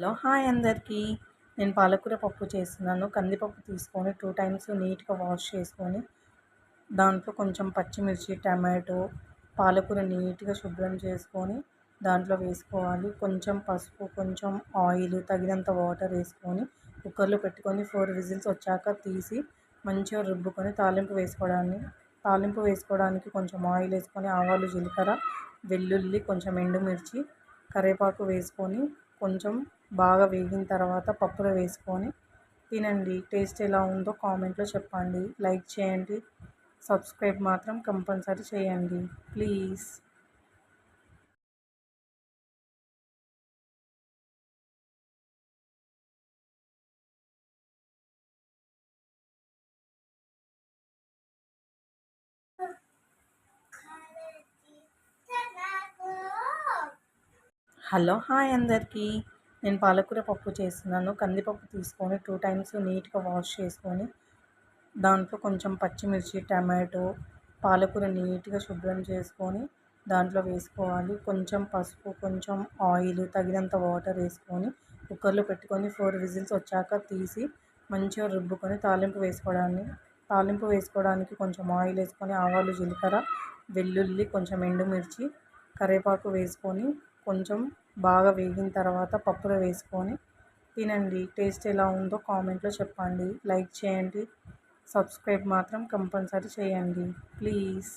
Hello hi అందరికీ. నేను పాలకూర పప్పు చేస్తున్నాను. కందిపప్పు తీసుకొని టూ టైమ్స్ నీట్గా వాష్ చేసుకొని దాంట్లో కొంచెం పచ్చిమిర్చి టమాటో పాలకూర నీట్గా శుభ్రం చేసుకొని దాంట్లో వేసుకోవాలి. కొంచెం పసుపు కొంచెం ఆయిల్ తగినంత వాటర్ వేసుకొని కుక్కర్లో పెట్టుకొని ఫోర్ విజిల్స్ వచ్చాక తీసి మంచిగా రుబ్బుకొని తాలింపు వేసుకోవడాన్ని తాలింపు వేసుకోవడానికి కొంచెం ఆయిల్ వేసుకొని ఆవాలు జీలకర్ర వెల్లుల్లి కొంచెం ఎండుమిర్చి కరివేపాకు వేసుకొని కొంచెం బాగా వేగిన తర్వాత పప్పులో వేసుకొని తినండి. టేస్ట్ ఎలా ఉందో కామెంట్లో చెప్పండి. లైక్ చేయండి. సబ్స్క్రైబ్ మాత్రం కంపల్సరీ చేయండి. ప్లీజ్. హలో హాయ్ అందరికీ. నేను పాలకూర పప్పు చేస్తున్నాను. కందిపప్పు తీసుకొని టూ టైమ్స్ నీట్గా వాష్ చేసుకొని దాంట్లో కొంచెం పచ్చిమిర్చి టమాటో పాలకూర నీట్గా శుభ్రం చేసుకొని దాంట్లో వేసుకోవాలి. కొంచెం పసుపు కొంచెం ఆయిల్ తగినంత వాటర్ వేసుకొని కుక్కర్లో పెట్టుకొని ఫోర్ విజిల్స్ వచ్చాక తీసి మంచిగా రుబ్బుకొని తాలింపు వేసుకోవడాన్ని తాలింపు వేసుకోవడానికి కొంచెం ఆయిల్ వేసుకొని ఆవాలు జీలకర్ర వెల్లుల్లి కొంచెం ఎండుమిర్చి కరివేపాకు వేసుకొని కొంచెం బాగా వేగిన తర్వాత పప్పులో వేసుకొని తినండి. టేస్ట్ ఎలా ఉందో కామెంట్లో చెప్పండి. లైక్ చేయండి. సబ్స్క్రైబ్ మాత్రం కంపల్సరీ చేయండి. ప్లీజ్.